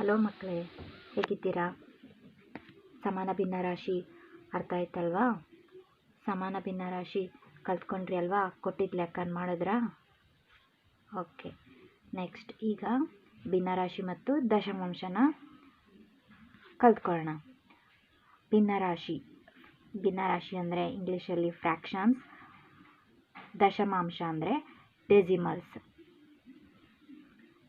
Hello ಮಕ್ಕಳೇ, ಹೇಗಿದ್ದೀರಾ? ಸಮಾನ ಭಿನ್ನ ರಾಶಿ, ಅರ್ಥ ಆಯ್ತಲ್ವಾ? ಸಮಾನ ಭಿನ್ನ ರಾಶಿ ಕಲ್ತ್ಕೊಂಡ್ರಿ ಅಲ್ವಾ? ಕೊಟ್ಟಿದ್ದ ಲೆಕ್ಕನ ಮಾಡಿದ್ರಾ? ಓಕೆ, ನೆಕ್ಸ್ಟ್ ಈಗ ಭಿನ್ನರಾಶಿ ಮತ್ತು ದಶಮಾಂಶನ ಕಲ್ತ್ಕೊಳ್ಳೋಣ ಭಿನ್ನರಾಶಿ ಭಿನ್ನರಾಶಿ ಅಂದರೆ ಇಂಗ್ಲೀಷಲ್ಲಿ ಫ್ರ್ಯಾಕ್ಷನ್ಸ್, ದಶಮಾಂಶ ಅಂದರೆ ಡೆಸಿಮಲ್ಸ್.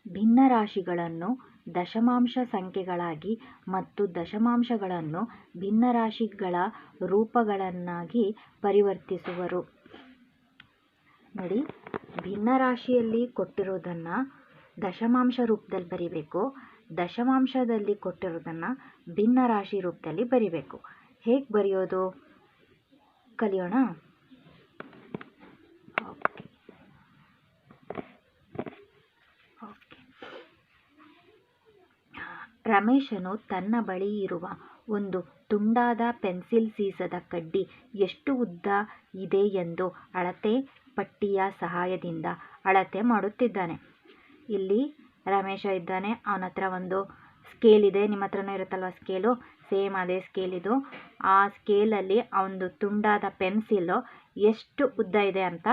ಭಿನ್ನರಾಶಿಗಳನ್ನು ದಶಮಾಂಶ ಸಂಖ್ಯೆಗಳಾಗಿ ಮತ್ತು ದಶಮಾಂಶಗಳನ್ನು ಭಿನ್ನರಾಶಿಗಳ ರೂಪಗಳನ್ನಾಗಿ ಪರಿವರ್ತಿಸುವರು. ನೋಡಿ, ಭಿನ್ನರಾಶಿಯಲ್ಲಿ ಕೊಟ್ಟಿರೋದನ್ನು ದಶಮಾಂಶ ರೂಪದಲ್ಲಿ ಬರಿಬೇಕು, ದಶಮಾಂಶದಲ್ಲಿ ಕೊಟ್ಟಿರೋದನ್ನು ಭಿನ್ನರಾಶಿ ರೂಪದಲ್ಲಿ ಬರಿಬೇಕು. ಹೇಗೆ ಬರೆಯೋದು? ಕಲಿಯೋಣ ಓಕೆ ಓಕೆ ರಮೇಶನು ತನ್ನ ಬಳಿ ಇರುವ ಒಂದು ತುಂಡಾದ ಪೆನ್ಸಿಲ್ ಸೀಸದ ಕಡ್ಡಿ ಎಷ್ಟು ಉದ್ದ ಇದೆ ಎಂದು ಅಳತೆ ಪಟ್ಟಿಯ ಸಹಾಯದಿಂದ ಅಳತೆ ಮಾಡುತ್ತಿದ್ದಾನೆ. ಇಲ್ಲಿ ರಮೇಶ ಇದ್ದಾನೆ, ಅವನ ಹತ್ರ ಒಂದು ಸ್ಕೇಲ್ ಇದೆ. ನಿಮ್ಮ ಹತ್ರನೂ ಇರುತ್ತಲ್ವ ಸ್ಕೇಲು? ಸೇಮ್ ಅದೇ ಸ್ಕೇಲ್ ಇದು. ಆ ಸ್ಕೇಲಲ್ಲಿ ಅವನದು ತುಂಡಾದ ಪೆನ್ಸಿಲ್ಲು ಎಷ್ಟು ಉದ್ದ ಇದೆ ಅಂತ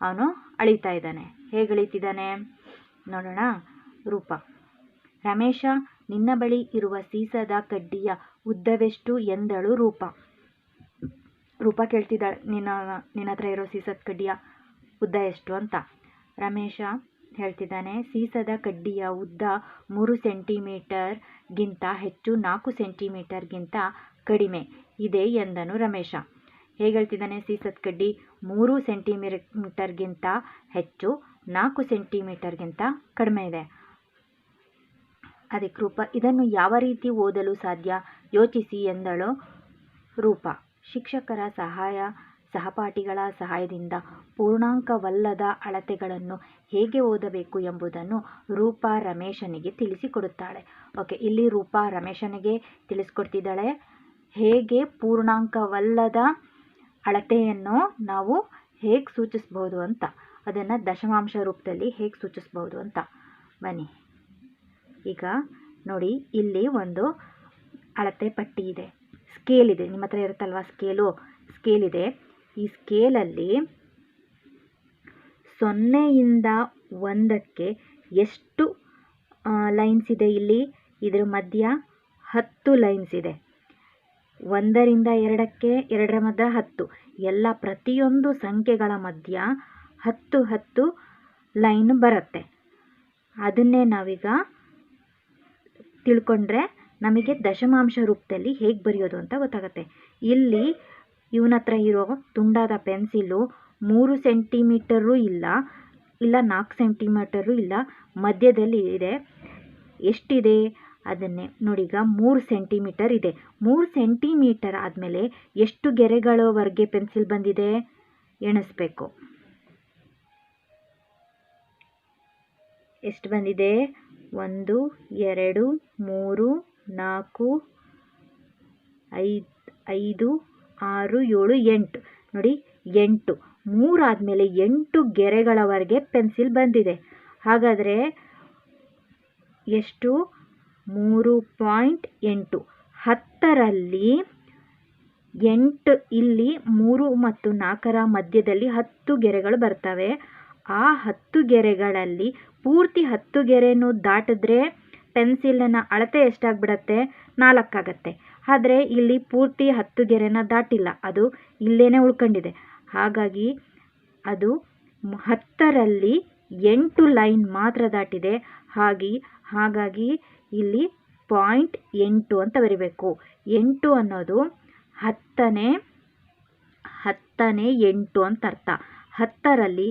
ಅವನು ಅಳಿತಾ ಇದ್ದಾನೆ. ಹೇಗೆ ಅಳಿತಿದ್ದಾನೆ? ನೋಡೋಣ. ರೂಪ. ರಮೇಶ ನಿನ್ನ ಬಳಿ ಇರುವ ಸೀಸದ ಕಡ್ಡಿಯ ಉದ್ದವೆಷ್ಟು ಎಂದಳು ರೂಪ. ರೂಪ ಕೇಳ್ತಿದ್ದಾಳೆ, ನಿನ್ನ ನಿನ್ನ ಹತ್ರ ಇರೋ ಸೀಸದ ಕಡ್ಡಿಯ ಉದ್ದ ಎಷ್ಟು ಅಂತ. ರಮೇಶ ಹೇಳ್ತಿದ್ದಾನೆ, ಸೀಸದ ಕಡ್ಡಿಯ ಉದ್ದ ಮೂರು ಸೆಂಟಿಮೀಟರ್ಗಿಂತ ಹೆಚ್ಚು ನಾಲ್ಕು ಸೆಂಟಿಮೀಟರ್ಗಿಂತ ಕಡಿಮೆ ಇದೆ ಎಂದನು ರಮೇಶ. ಹೇಗೆ ಹೇಳ್ತಿದ್ದಾನೆ, ಸೀಸದ ಕಡ್ಡಿ ಮೂರು ಸೆಂಟಿಮೀಟರ್ಗಿಂತ ಹೆಚ್ಚು ನಾಲ್ಕು ಸೆಂಟಿಮೀಟರ್ಗಿಂತ ಕಡಿಮೆ ಇದೆ. ಅದಕ್ಕೆ ರೂಪ ಇದನ್ನು ಯಾವ ರೀತಿ ಓದಲು ಸಾಧ್ಯ? ಯೋಚಿಸಿ ಎಂದಳು ರೂಪ. ಶಿಕ್ಷಕರ ಸಹಾಯ, ಸಹಪಾಠಿಗಳ ಸಹಾಯದಿಂದ ಪೂರ್ಣಾಂಕವಲ್ಲದ ಅಳತೆಗಳನ್ನು ಹೇಗೆ ಓದಬೇಕು ಎಂಬುದನ್ನು ರೂಪ ರಮೇಶನಿಗೆ ತಿಳಿಸಿಕೊಡುತ್ತಾಳೆ. ಓಕೆ, ಇಲ್ಲಿ ರೂಪ ರಮೇಶನಿಗೆ ತಿಳಿಸ್ಕೊಡ್ತಿದ್ದಾಳೆ ಹೇಗೆ ಪೂರ್ಣಾಂಕವಲ್ಲದ ಅಳತೆಯನ್ನು ನಾವು ಹೇಗೆ ಸೂಚಿಸ್ಬೋದು ಅಂತ. ಅದನ್ನು ದಶಮಾಂಶ ರೂಪದಲ್ಲಿ ಹೇಗೆ ಸೂಚಿಸ್ಬೋದು ಅಂತ. ಬನ್ನಿ. ಈಗ ನೋಡಿ, ಇಲ್ಲಿ ಒಂದು ಅಳತೆ ಪಟ್ಟಿ ಇದೆ. ಸ್ಕೇಲ್ ಇದೆ. ನಿಮ್ಮ ಹತ್ರ ಇರುತ್ತಲ್ವಾ ಸ್ಕೇಲು? ಸ್ಕೇಲ್ ಇದೆ. ಈ ಸ್ಕೇಲಲ್ಲಿ ಸೊನ್ನೆಯಿಂದ ಒಂದಕ್ಕೆ ಎಷ್ಟು ಲೈನ್ಸ್ ಇದೆ ಇಲ್ಲಿ? ಇದರ ಮಧ್ಯ ಹತ್ತು ಲೈನ್ಸ್ ಇದೆ. ಒಂದರಿಂದ ಎರಡಕ್ಕೆ ಎರಡರ ಮಧ್ಯ ಹತ್ತು. ಎಲ್ಲ ಪ್ರತಿಯೊಂದು ಸಂಖ್ಯೆಗಳ ಮಧ್ಯ ಹತ್ತು ಹತ್ತು ಲೈನ್ ಬರುತ್ತೆ. ಅದನ್ನೇ ನಾವೀಗ ತಿಳ್ಕೊಂಡ್ರೆ ನಮಗೆ ದಶಮಾಂಶ ರೂಪದಲ್ಲಿ ಹೇಗೆ ಬರೆಯೋದು ಅಂತ ಗೊತ್ತಾಗುತ್ತೆ. ಇಲ್ಲಿ ಇವನ ಹತ್ರ ಇರೋ ತುಂಡಾದ ಪೆನ್ಸಿಲು ಮೂರು ಸೆಂಟಿಮೀಟರು ಇಲ್ಲ ಇಲ್ಲ ನಾಲ್ಕು ಸೆಂಟಿಮೀಟರು ಇಲ್ಲ, ಮಧ್ಯದಲ್ಲಿ ಇದೆ, ಎಷ್ಟಿದೆ? ಅದನ್ನೇ ನೋಡಿ ಈಗ ಮೂರು ಸೆಂಟಿಮೀಟರ್ ಇದೆ. ಮೂರು ಸೆಂಟಿಮೀಟರ್ ಆದಮೇಲೆ ಎಷ್ಟು ಗೆರೆಗಳವರೆಗೆ ಪೆನ್ಸಿಲ್ ಬಂದಿದೆ? ಎಣಿಸ್ಬೇಕು. ಎಷ್ಟು ಬಂದಿದೆ? ಒಂದು, ಎರಡು, ಮೂರು, ನಾಲ್ಕು, ಐದು ಐದು, ಆರು, ಏಳು, ಎಂಟು. ನೋಡಿ, ಎಂಟು. ಮೂರಾದಮೇಲೆ ಎಂಟು ಗೆರೆಗಳವರೆಗೆ ಪೆನ್ಸಿಲ್ ಬಂದಿದೆ. ಹಾಗಾದರೆ ಎಷ್ಟು? ಮೂರು ಪಾಯಿಂಟ್ ಎಂಟು. ಹತ್ತರಲ್ಲಿ ಎಂಟು, ಇಲ್ಲಿ ಮೂರು ಮತ್ತು ನಾಲ್ಕರ ಮಧ್ಯದಲ್ಲಿ ಹತ್ತು ಗೆರೆಗಳು ಬರ್ತವೆ. ಆ ಹತ್ತು ಗೆರೆಗಳಲ್ಲಿ ಪೂರ್ತಿ ಹತ್ತು ಗೆರೆನೂ ದಾಟಿದ್ರೆ ಪೆನ್ಸಿಲಿನ ಅಳತೆ ಎಷ್ಟಾಗ್ಬಿಡತ್ತೆ? ನಾಲ್ಕಾಗತ್ತೆ. ಆದರೆ ಇಲ್ಲಿ ಪೂರ್ತಿ ಹತ್ತು ಗೆರೆನ ದಾಟಿಲ್ಲ. ಅದು ಇಲ್ಲೇ ಉಳ್ಕೊಂಡಿದೆ. ಹಾಗಾಗಿ ಅದು ಹತ್ತರಲ್ಲಿ ಎಂಟು ಲೈನ್ ಮಾತ್ರ ದಾಟಿದೆ. ಹಾಗೆ, ಹಾಗಾಗಿ ಇಲ್ಲಿ ಪಾಯಿಂಟ್ ಎಂಟು ಅಂತ ಬರಿಬೇಕು. ಎಂಟು ಅನ್ನೋದು ಹತ್ತನೇ ಹತ್ತನೇ ಎಂಟು ಅಂತ ಅರ್ಥ. ಹತ್ತರಲ್ಲಿ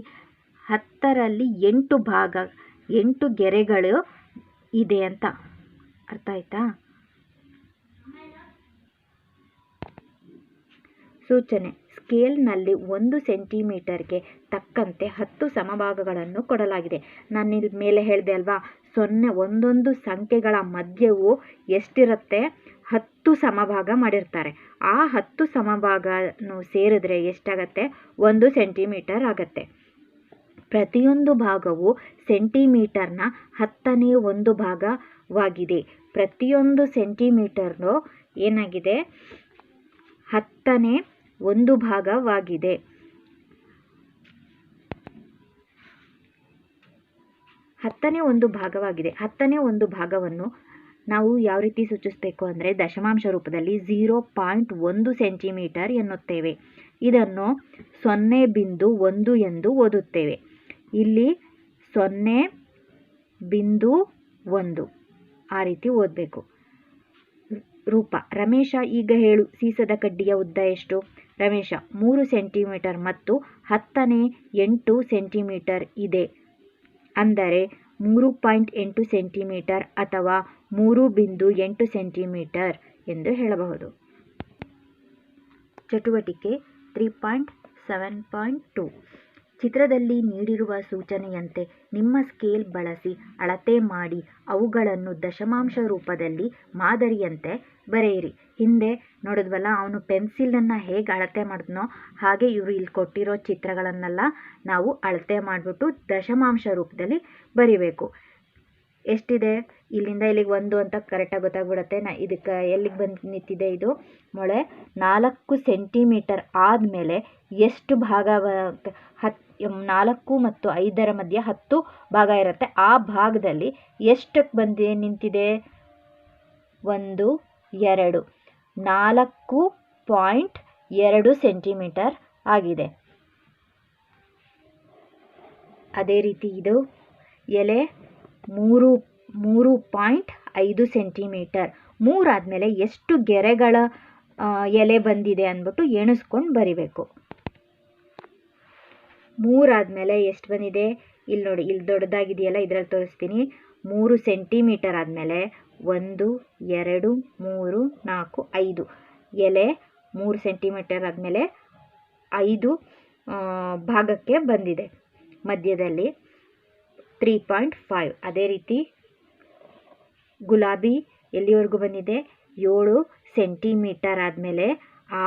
ಹತ್ತರಲ್ಲಿ ಎಂಟು ಭಾಗ ಎಂಟು ಗೆರೆಗಳು ಇದೆ ಅಂತ. ಅರ್ಥ ಆಯ್ತಾ? ಸೂಚನೆ. ಸ್ಕೇಲ್ನಲ್ಲಿ ಒಂದು ಸೆಂಟಿಮೀಟರ್ಗೆ ತಕ್ಕಂತೆ ಹತ್ತು ಸಮಭಾಗಗಳನ್ನು ಕೊಡಲಾಗಿದೆ. ನಾನು ಮೇಲೆ ಹೇಳಿದೆ ಅಲ್ವಾ? ಸೊನ್ನೆ, ಒಂದೊಂದು ಸಂಖ್ಯೆಗಳ ಮಧ್ಯವು ಎಷ್ಟಿರುತ್ತೆ? ಹತ್ತು ಸಮಭಾಗ ಮಾಡಿರ್ತಾರೆ. ಆ ಹತ್ತು ಸಮಭಾಗನು ಸೇರಿದ್ರೆ ಎಷ್ಟಾಗತ್ತೆ? ಒಂದು ಸೆಂಟಿಮೀಟರ್ ಆಗತ್ತೆ. ಪ್ರತಿಯೊಂದು ಭಾಗವು ಸೆಂಟಿಮೀಟರ್ನ ಹತ್ತನೇ ಒಂದು ಭಾಗವಾಗಿದೆ. ಪ್ರತಿಯೊಂದು ಸೆಂಟಿಮೀಟರ್ನು ಏನಾಗಿದೆ? ಹತ್ತನೇ ಒಂದು ಭಾಗವಾಗಿದೆ. ಹತ್ತನೇ ಒಂದು ಭಾಗವಾಗಿದೆ. ಹತ್ತನೇ ಒಂದು ಭಾಗವನ್ನು ನಾವು ಯಾವ ರೀತಿ ಸೂಚಿಸಬೇಕು ಅಂದರೆ ದಶಮಾಂಶ ರೂಪದಲ್ಲಿ ಝೀರೋ ಪಾಯಿಂಟ್ ಒಂದು ಸೆಂಟಿಮೀಟರ್ ಎನ್ನುತ್ತೇವೆ. ಇದನ್ನು ಸೊನ್ನೆ ಬಿಂದು ಒಂದು ಎಂದು ಓದುತ್ತೇವೆ. ಇಲ್ಲಿ ಸೊನ್ನೆ ಬಿಂದು ಒಂದು. ಆ ರೀತಿ ಓದಬೇಕು. ರೂಪ, ರಮೇಶ ಈಗ ಹೇಳು, ಸೀಸದ ಕಡ್ಡಿಯ ಉದ್ದ ಎಷ್ಟು? ರಮೇಶ, ಮೂರು ಸೆಂಟಿಮೀಟರ್ ಮತ್ತು ಹತ್ತನೇ ಎಂಟು ಸೆಂಟಿಮೀಟರ್ ಇದೆ. ಅಂದರೆ ಮೂರು ಪಾಯಿಂಟ್ ಎಂಟು ಸೆಂಟಿಮೀಟರ್ ಅಥವಾ ಮೂರು ಬಿಂದು ಎಂಟು ಸೆಂಟಿಮೀಟರ್ ಎಂದು ಹೇಳಬಹುದು. ಚಟುವಟಿಕೆ three point seven point two. ಚಿತ್ರದಲ್ಲಿ ನೀಡಿರುವ ಸೂಚನೆಯಂತೆ ನಿಮ್ಮ ಸ್ಕೇಲ್ ಬಳಸಿ ಅಳತೆ ಮಾಡಿ ಅವುಗಳನ್ನು ದಶಮಾಂಶ ರೂಪದಲ್ಲಿ ಮಾದರಿಯಂತೆ ಬರೆಯಿರಿ. ಹಿಂದೆ ನೋಡಿದ್ವಲ್ಲ, ಅವನು ಪೆನ್ಸಿಲನ್ನು ಹೇಗೆ ಅಳತೆ ಮಾಡಿದ್ನೋ ಹಾಗೆ ಇವರು ಇಲ್ಲಿ ಕೊಟ್ಟಿರೋ ಚಿತ್ರಗಳನ್ನೆಲ್ಲ ನಾವು ಅಳತೆ ಮಾಡಿಬಿಟ್ಟು ದಶಮಾಂಶ ರೂಪದಲ್ಲಿ ಬರಿಬೇಕು. ಎಷ್ಟಿದೆ? ಇಲ್ಲಿಂದ ಇಲ್ಲಿಗೆ ಒಂದು ಅಂತ ಕರೆಕ್ಟಾಗಿ ಗೊತ್ತಾಗ್ಬಿಡುತ್ತೆ. ನಾ ಇದಕ್ಕೆ ಎಲ್ಲಿಗೆ ಬಂದು ನಿಂತಿದೆ ಇದು? ಮೊಳೆ, ನಾಲ್ಕು ಸೆಂಟಿಮೀಟರ್ ಆದಮೇಲೆ ಎಷ್ಟು ಭಾಗ ಬ- ಹತ್ ನಾಲ್ಕು ಮತ್ತು ಐದರ ಮಧ್ಯೆ ಹತ್ತು ಭಾಗ ಇರುತ್ತೆ. ಆ ಭಾಗದಲ್ಲಿ ಎಷ್ಟಕ್ಕೆ ಬಂದು, ನಿಂತಿದೆ? ಒಂದು, ಎರಡು. ನಾಲ್ಕು ಪಾಯಿಂಟ್ ಎರಡು ಸೆಂಟಿಮೀಟರ್ ಆಗಿದೆ. ಅದೇ ರೀತಿ ಇದು ಎಲೆ ಮೂರು ಮೂರು ಪಾಯಿಂಟ್ ಐದು ಸೆಂಟಿಮೀಟರ್. ಮೂರಾದಮೇಲೆ ಎಷ್ಟು ಗೆರೆಗಳ ಎಲೆ ಬಂದಿದೆ ಅಂದ್ಬಿಟ್ಟು ಎಣಿಸ್ಕೊಂಡು ಬರಿಬೇಕು. ಮೂರಾದಮೇಲೆ ಎಷ್ಟು ಬಂದಿದೆ? ಇಲ್ಲಿ ನೋಡಿ ಇಲ್ಲಿ ದೊಡ್ಡದಾಗಿದೆಯಲ್ಲ, ಇದರಲ್ಲಿ ತೋರಿಸ್ತೀನಿ. ಮೂರು ಸೆಂಟಿಮೀಟರ್ ಆದಮೇಲೆ ಒಂದು, ಎರಡು, ಮೂರು, ನಾಲ್ಕು, ಐದು. ಎಲೆ ಮೂರು ಸೆಂಟಿಮೀಟರ್ ಆದಮೇಲೆ ಐದು ಭಾಗಕ್ಕೆ ಬಂದಿದೆ ಮಧ್ಯದಲ್ಲಿ. ತ್ರೀ ಪಾಯಿಂಟ್ ಫೈವ್ ಅದೇ ರೀತಿ ಗುಲಾಬಿ ಎಲ್ಲಿವರೆಗೂ ಬಂದಿದೆ? ಏಳು ಸೆಂಟಿಮೀಟರ್ ಆದಮೇಲೆ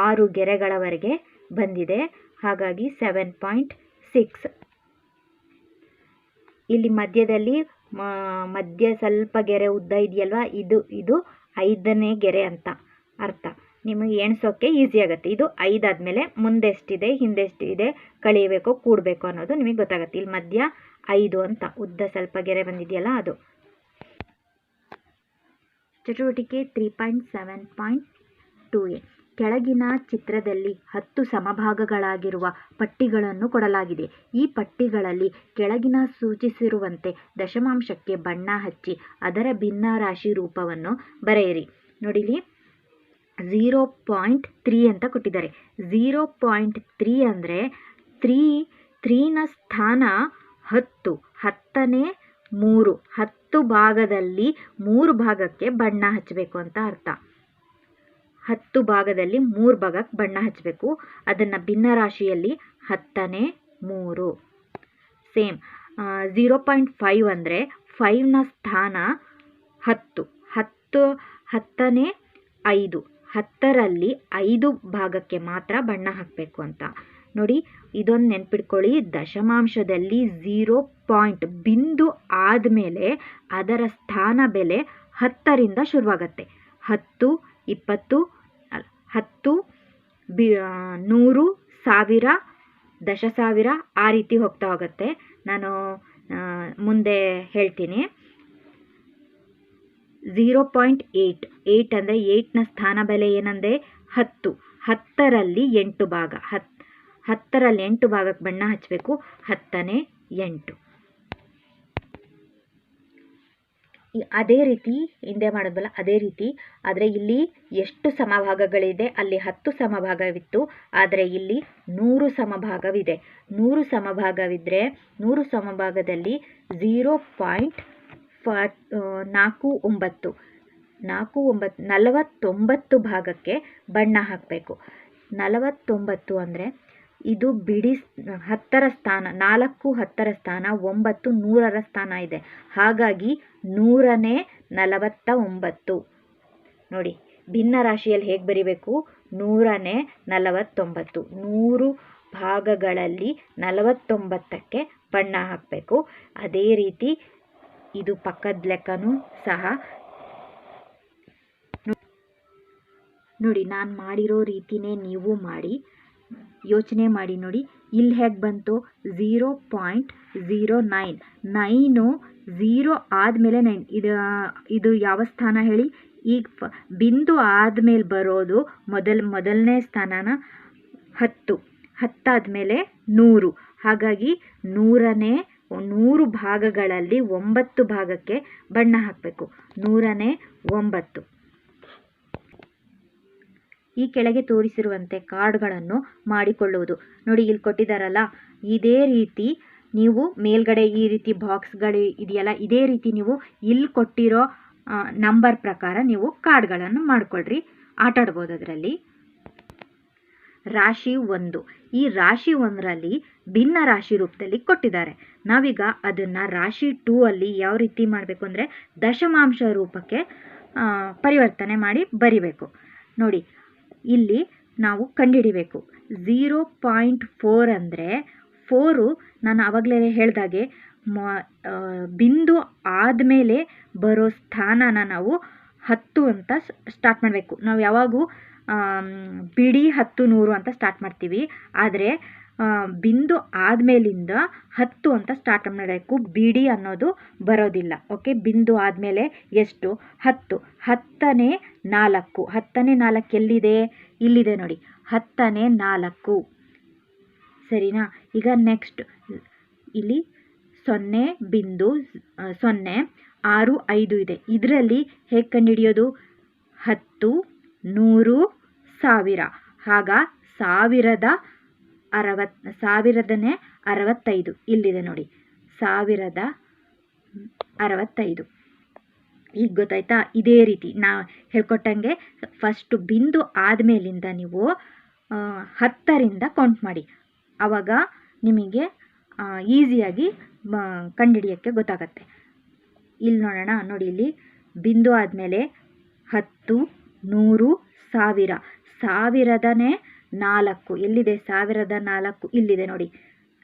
ಆರು ಗೆರೆಗಳವರೆಗೆ ಬಂದಿದೆ. ಹಾಗಾಗಿ ಸೆವೆನ್ ಪಾಯಿಂಟ್ ಸಿಕ್ಸ್ ಇಲ್ಲಿ ಮಧ್ಯದಲ್ಲಿ ಮಧ್ಯ ಸ್ವಲ್ಪ ಗೆರೆ ಉದ್ದ ಇದೆಯಲ್ವ? ಇದು ಇದು ಐದನೇ ಗೆರೆ ಅಂತ ಅರ್ಥ. ನಿಮಗೆ ಎಣಿಸೋಕ್ಕೆ ಈಸಿ ಆಗುತ್ತೆ. ಇದು ಐದಾದಮೇಲೆ ಮುಂದೆ ಎಷ್ಟಿದೆ, ಹಿಂದೆ ಎಷ್ಟಿದೆ ಕಳಿಬೇಕು ಕೂಡಬೇಕು ಅನ್ನೋದು ನಿಮಗೆ ಗೊತ್ತಾಗುತ್ತೆ. ಇಲ್ಲಿ ಮಧ್ಯ ಐದು ಅಂತ ಉದ್ದ ಸ್ವಲ್ಪ ಗೆರೆ ಬಂದಿದೆಯಲ್ಲ ಅದು. ಚಟುವಟಿಕೆ three point seven point two A. ಕೆಳಗಿನ ಚಿತ್ರದಲ್ಲಿ ಹತ್ತು ಸಮಭಾಗಗಳಾಗಿರುವ ಪಟ್ಟಿಗಳನ್ನು ಕೊಡಲಾಗಿದೆ. ಈ ಪಟ್ಟಿಗಳಲ್ಲಿ ಕೆಳಗಿನ ಸೂಚಿಸಿರುವಂತೆ ದಶಮಾಂಶಕ್ಕೆ ಬಣ್ಣ ಹಚ್ಚಿ ಅದರ ಭಿನ್ನರಾಶಿ ರೂಪವನ್ನು ಬರೆಯಿರಿ. ನೋಡಿಲಿ? ಝೀರೋ ಪಾಯಿಂಟ್ ತ್ರೀ ಅಂತ ಕೊಟ್ಟಿದ್ದಾರೆ. ಝೀರೋ ಪಾಯಿಂಟ್ ತ್ರೀ ಅಂದರೆ ತ್ರೀ ತ್ರೀನ ಸ್ಥಾನ ಹತ್ತು, ಹತ್ತನೇ ಮೂರು, ಹತ್ತು ಭಾಗದಲ್ಲಿ ಮೂರು ಭಾಗಕ್ಕೆ ಬಣ್ಣ ಹಚ್ಚಬೇಕು ಅಂತ ಅರ್ಥ. ಹತ್ತು ಭಾಗದಲ್ಲಿ ಮೂರು ಭಾಗಕ್ಕೆ ಬಣ್ಣ ಹಚ್ಚಬೇಕು. ಅದನ್ನು ಭಿನ್ನರಾಶಿಯಲ್ಲಿ ಹತ್ತನೇ ಮೂರು. ಸೇಮ್ ಝೀರೋ ಪಾಯಿಂಟ್ ಫೈವ್ ಅಂದರೆ ಫೈವ್ನ ಸ್ಥಾನ ಹತ್ತು ಹತ್ತು, ಹತ್ತನೇ ಐದು ಹತ್ತರಲ್ಲಿ ಐದು ಭಾಗಕ್ಕೆ ಮಾತ್ರ ಬಣ್ಣ ಹಾಕಬೇಕು ಅಂತ. ನೋಡಿ, ಇದೊಂದು ನೆನ್ಪಿಟ್ಕೊಳ್ಳಿ. ದಶಮಾಂಶದಲ್ಲಿ ಝೀರೋ ಪಾಯಿಂಟ್ ಬಿಂದು ಆದಮೇಲೆ ಅದರ ಸ್ಥಾನ ಬೆಲೆ ಹತ್ತರಿಂದ ಶುರುವಾಗತ್ತೆ. ಹತ್ತು, ಇಪ್ಪತ್ತು ಹತ್ತು, ಬಿ ನೂರು, ಸಾವಿರ ದಶ ಸಾವಿರ ಆ ರೀತಿ ಹೋಗ್ತಾ ಹೋಗುತ್ತೆ. ನಾನು ಮುಂದೆ ಹೇಳ್ತೀನಿ. ಝೀರೋ ಪಾಯಿಂಟ್ ಏಯ್ಟ್ ಏಯ್ಟ್ ಅಂದರೆ ಏಯ್ಟ್ನ ಸ್ಥಾನ ಬೆಲೆ ಏನಂದರೆ ಹತ್ತು. ಹತ್ತರಲ್ಲಿ ಎಂಟು ಭಾಗ. ಹತ್, ಹತ್ತರಲ್ಲಿ ಎಂಟು ಭಾಗಕ್ಕೆ ಬಣ್ಣ ಹಚ್ಚಬೇಕು ಹತ್ತನೇ ಎಂಟು. ಅದೇ ರೀತಿ, ಹಿಂದೆ ಮಾಡಿದ್ವಲ್ಲ, ಅದೇ ರೀತಿ. ಆದರೆ ಇಲ್ಲಿ ಎಷ್ಟು ಸಮಭಾಗಗಳಿದೆ? ಅಲ್ಲಿ ಹತ್ತು ಸಮಭಾಗವಿತ್ತು. ಆದರೆ ಇಲ್ಲಿ ನೂರು ಸಮಭಾಗವಿದೆ. ನೂರು ಸಮಭಾಗವಿದ್ದರೆ ನೂರು ಸಮಭಾಗದಲ್ಲಿ ಝೀರೋ ಪಾಯಿಂಟ್ ಫ ನಾಲ್ಕು ಒಂಬತ್ತು. ನಾಲ್ಕು ಒಂಬತ್ತು ನಲವತ್ತೊಂಬತ್ತು ಭಾಗಕ್ಕೆ ಬಣ್ಣ ಹಾಕಬೇಕು. ನಲವತ್ತೊಂಬತ್ತು ಅಂದರೆ ಇದು ಬಿಡಿ ಹತ್ತರ ಸ್ಥಾನ, ನಾಲ್ಕು ಹತ್ತರ ಸ್ಥಾನ, ಒಂಬತ್ತು ನೂರರ ಸ್ಥಾನ ಇದೆ. ಹಾಗಾಗಿ ನೂರನೇ ನಲವತ್ತ ಒಂಬತ್ತು ನೋಡಿ, ಭಿನ್ನ ರಾಶಿಯಲ್ಲಿ ಹೇಗೆ ಬರಿಬೇಕು? ನೂರನೇ ನಲವತ್ತೊಂಬತ್ತು. ನೂರು ಭಾಗಗಳಲ್ಲಿ ನಲವತ್ತೊಂಬತ್ತಕ್ಕೆ ಬಣ್ಣ ಹಾಕಬೇಕು. ಅದೇ ರೀತಿ ಇದು ಪಕ್ಕದ ಲೆಕ್ಕನೂ ಸಹ ನೋಡಿ, ನಾನು ಮಾಡಿರೋ ರೀತಿನೇ ನೀವು ಮಾಡಿ. ಯೋಚನೆ ಮಾಡಿ ನೋಡಿ. ಇಲ್ಲಿ ಹೇಗೆ ಬಂತು? Zero point zero nine. Nine zero ಆದಮೇಲೆ ನೈನ್. ಇದು ಇದು ಯಾವ ಸ್ಥಾನ ಹೇಳಿ? ಈಗ ಬಿಂದು ಆದಮೇಲೆ ಬರೋದು ಮೊದಲ, ಮೊದಲನೇ ಸ್ಥಾನನ ಹತ್ತು. ಹತ್ತಾದಮೇಲೆ ನೂರು. ಹಾಗಾಗಿ ನೂರನೇ ನೂರು ಭಾಗಗಳಲ್ಲಿ ಒಂಬತ್ತು ಭಾಗಕ್ಕೆ ಬಣ್ಣ ಹಾಕಬೇಕು. ನೂರನೇ ಒಂಬತ್ತು. ಈ ಕೆಳಗೆ ತೋರಿಸಿರುವಂತೆ ಕಾರ್ಡ್ಗಳನ್ನು ಮಾಡಿಕೊಳ್ಳುವುದು. ನೋಡಿ, ಇಲ್ಲಿ ಕೊಟ್ಟಿದ್ದಾರಲ್ಲ, ಇದೇ ರೀತಿ ನೀವು ಮೇಲ್ಗಡೆ ಈ ರೀತಿ ಬಾಕ್ಸ್ಗಳು ಇದೆಯಲ್ಲ, ಇದೇ ರೀತಿ ನೀವು ಇಲ್ಲಿ ಕೊಟ್ಟಿರೋ ನಂಬರ್ ಪ್ರಕಾರ ನೀವು ಕಾರ್ಡ್ಗಳನ್ನು ಮಾಡಿಕೊಳ್ಳ್ರಿ ಆಟಾಡ್ಬೋದು ಅದರಲ್ಲಿ. ರಾಶಿ ಒಂದು. ಈ ರಾಶಿ ಒಂದರಲ್ಲಿ ಭಿನ್ನ ರಾಶಿ ರೂಪದಲ್ಲಿ ಕೊಟ್ಟಿದ್ದಾರೆ. ನಾವೀಗ ಅದನ್ನು ರಾಶಿ ಟೂ ಅಲ್ಲಿ ಯಾವ ರೀತಿ ಮಾಡಬೇಕು ಅಂದರೆ ದಶಮಾಂಶ ರೂಪಕ್ಕೆ ಪರಿವರ್ತನೆ ಮಾಡಿ ಬರಿಬೇಕು. ನೋಡಿ, ಇಲ್ಲಿ ನಾವು ಕಂಡುಹಿಡಿಬೇಕು. ಝೀರೋ ಪಾಯಿಂಟ್ ಫೋರ್ ಅಂದರೆ ಫೋರು ನಾನು ಆವಾಗಲೇ ಹೇಳಿದಾಗೆ ಮ ಬಿಂದು ಆದಮೇಲೆ ಬರೋ ಸ್ಥಾನನ ನಾವು ಹತ್ತು ಅಂತ ಸ್ಟಾರ್ಟ್ ಮಾಡಬೇಕು. ನಾವು ಯಾವಾಗೂ ಬಿಡಿ ಹತ್ತು ನೂರು ಅಂತ ಸ್ಟಾರ್ಟ್ ಮಾಡ್ತೀವಿ. ಆದರೆ ಬಿಂದು ಆದಮೇಲಿಂದ ಹತ್ತು ಅಂತ ಸ್ಟಾರ್ಟ್ ಮಾಡಬೇಕು. ಬಿಡಿ ಅನ್ನೋದು ಬರೋದಿಲ್ಲ. ಓಕೆ ಬಿಂದು ಆದಮೇಲೆ ಎಷ್ಟು? ಹತ್ತು. ಹತ್ತನೇ ನಾಲ್ಕು. ಹತ್ತನೇ ನಾಲ್ಕು ಎಲ್ಲಿದೆ? ಇಲ್ಲಿದೆ ನೋಡಿ. ಹತ್ತನೇ ನಾಲ್ಕು. ಸರಿನಾ? ಈಗ ನೆಕ್ಸ್ಟ್ ಇಲ್ಲಿ ಸೊನ್ನೆ ಬಿಂದು ಸೊನ್ನೆ. ಆರು, ಐದು ಇದೆ. ಇದರಲ್ಲಿ ಹೇಗೆ ಕಂಡುಹಿಡಿಯೋದು? ಹತ್ತು, ನೂರು, ಸಾವಿರ. ಆಗ ಸಾವಿರದ ಅರವತ್, ಸಾವಿರದನೇ ಅರವತ್ತೈದು. ಇಲ್ಲಿದೆ ನೋಡಿ. ಸಾವಿರದ ಅರವತ್ತೈದು. ಈಗ ಗೊತ್ತಾಯ್ತಾ? ಇದೇ ರೀತಿ. ನಾ ಹೇಳ್ಕೊಟ್ಟಂಗೆ ಫಸ್ಟು ಬಿಂದು ಆದಮೇಲಿಂದ ನೀವು ಹತ್ತರಿಂದ ಕೌಂಟ್ ಮಾಡಿ. ಆವಾಗ ನಿಮಗೆ ಈಸಿಯಾಗಿ ಕಂಡುಹಿಡಿಯೋಕ್ಕೆ ಗೊತ್ತಾಗತ್ತೆ. ಇಲ್ಲಿ ನೋಡೋಣ. ನೋಡಿ ಇಲ್ಲಿ ಬಿಂದು ಆದಮೇಲೆ ಹತ್ತು, ನೂರು, ಸಾವಿರ. ಸಾವಿರದನೇ ನಾಲ್ಕು. ಎಲ್ಲಿದೆ? ಸಾವಿರದ ನಾಲ್ಕು. ಇಲ್ಲಿದೆ ನೋಡಿ.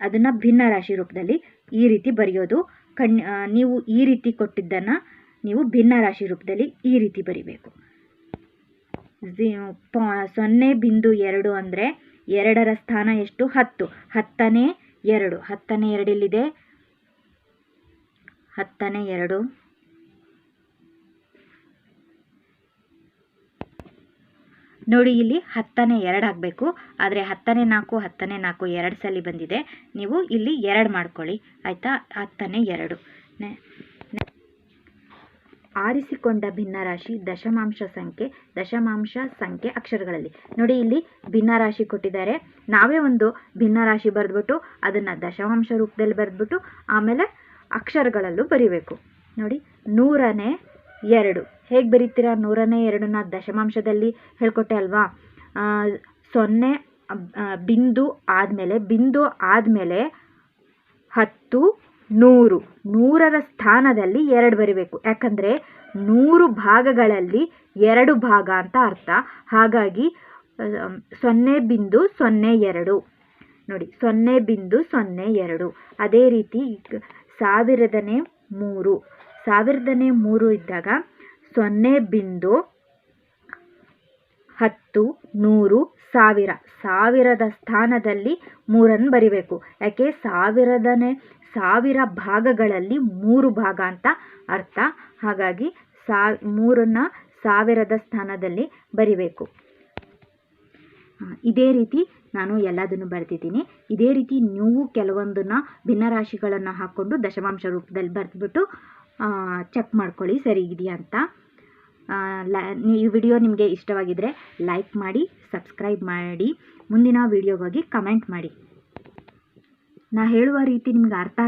ಅದನ್ನು ಭಿನ್ನ ರಾಶಿ ರೂಪದಲ್ಲಿ ಈ ರೀತಿ ಬರೆಯೋದು. ಕಣ್ ನೀವು ಈ ರೀತಿ ಕೊಟ್ಟಿದ್ದನ್ನು ನೀವು ಭಿನ್ನ ರಾಶಿ ರೂಪದಲ್ಲಿ ಈ ರೀತಿ ಬರಿಬೇಕು. ಸೊನ್ನೆ ಬಿಂದು ಎರಡು ಅಂದರೆ ಎರಡರ ಸ್ಥಾನ ಎಷ್ಟು? ಹತ್ತು. ಹತ್ತನೇ ಎರಡು. ಹತ್ತನೇ ಎರಡು ಎಲ್ಲಿದೆ? ಹತ್ತನೇ ಎರಡು. ನೋಡಿ ಇಲ್ಲಿ ಹತ್ತನೇ ಎರಡು ಆಗಬೇಕು. ಆದರೆ ಹತ್ತನೇ ನಾಲ್ಕು ಹತ್ತನೇ ನಾಲ್ಕು ಎರಡು ಸಲ ಬಂದಿದೆ. ನೀವು ಇಲ್ಲಿ ಎರಡು ಮಾಡ್ಕೊಳ್ಳಿ. ಆಯಿತಾ? ಹತ್ತನೇ ಎರಡು. ಆರಿಸಿಕೊಂಡ ಭಿನ್ನರಾಶಿ ದಶಮಾಂಶ ಸಂಖ್ಯೆ ದಶಮಾಂಶ ಸಂಖ್ಯೆ ಅಕ್ಷರಗಳಲ್ಲಿ. ನೋಡಿ ಇಲ್ಲಿ ಭಿನ್ನರಾಶಿ ಕೊಟ್ಟಿದ್ದಾರೆ. ನಾವೇ ಒಂದು ಭಿನ್ನರಾಶಿ ಬರೆದ್ಬಿಟ್ಟು ಅದನ್ನು ದಶಮಾಂಶ ರೂಪದಲ್ಲಿ ಬರೆದ್ಬಿಟ್ಟು ಆಮೇಲೆ ಅಕ್ಷರಗಳಲ್ಲೂ ಬರಿಬೇಕು. ನೋಡಿ, ನೂರನೇ ಎರಡು. ಹೇಗೆ ಬರೀತೀರಾ? ನೂರನೇ ಎರಡನ್ನ ದಶಮಾಂಶದಲ್ಲಿ ಹೇಳ್ಕೊಟ್ಟೆ ಅಲ್ವಾ? ಸೊನ್ನೆ ಬಿಂದು ಆದಮೇಲೆ ಬಿಂದು ಆದಮೇಲೆ ಹತ್ತು, ನೂರು. ನೂರರ ಸ್ಥಾನದಲ್ಲಿ ಎರಡು ಬರಿಬೇಕು. ಯಾಕಂದರೆ ನೂರು ಭಾಗಗಳಲ್ಲಿ ಎರಡು ಭಾಗ ಅಂತ ಅರ್ಥ. ಹಾಗಾಗಿ ಸೊನ್ನೆ ಬಿಂದು, ಸೊನ್ನೆ ಎರಡು. ನೋಡಿ, ಸೊನ್ನೆ ಬಿಂದು, ಸೊನ್ನೆ ಎರಡು. ಅದೇ ರೀತಿ ಸಾವಿರದನೇ ಮೂರು. ಸಾವಿರದನೇ ಮೂರು ಇದ್ದಾಗ ಸೊನ್ನೆ ಬಿಂದು ಹತ್ತು ನೂರು ಸಾವಿರ. ಸಾವಿರದ ಸ್ಥಾನದಲ್ಲಿ ಮೂರನ್ನು ಬರಿಬೇಕು. ಯಾಕೆ? ಸಾವಿರದನೇ ಸಾವಿರ ಭಾಗಗಳಲ್ಲಿ ಮೂರು ಭಾಗ ಅಂತ ಅರ್ಥ. ಹಾಗಾಗಿ ಸಾ ಮೂರನ್ನ ಸಾವಿರದ ಸ್ಥಾನದಲ್ಲಿ ಬರಿಬೇಕು. ಇದೇ ರೀತಿ ನಾನು ಎಲ್ಲದನ್ನು ಬರೆದಿದ್ದೀನಿ. ಇದೇ ರೀತಿ ನೀವು ಕೆಲವೊಂದನ್ನು ಭಿನ್ನರಾಶಿಗಳನ್ನು ಹಾಕ್ಕೊಂಡು ದಶಮಾಂಶ ರೂಪದಲ್ಲಿ ಬರೆದ್ಬಿಟ್ಟು ಚೆಕ್ ಮಾಡ್ಕೊಳ್ಳಿ. ಸರಿ ಇದೆಯಾ ಅಂತ. ಈ ವಿಡಿಯೋ ನಿಮಗೆ ಇಷ್ಟವಾಗಿದ್ದರೆ ಲೈಕ್ ಮಾಡಿ ಸಬ್ಸ್ಕ್ರೈಬ್ ಮಾಡಿ, ಮುಂದಿನ ವಿಡಿಯೋಗಾಗಿ ಕಮೆಂಟ್ ಮಾಡಿ. ನಾ ಹೇಳುವ ರೀತಿ ನಿಮ್ಗೆ ಅರ್ಥ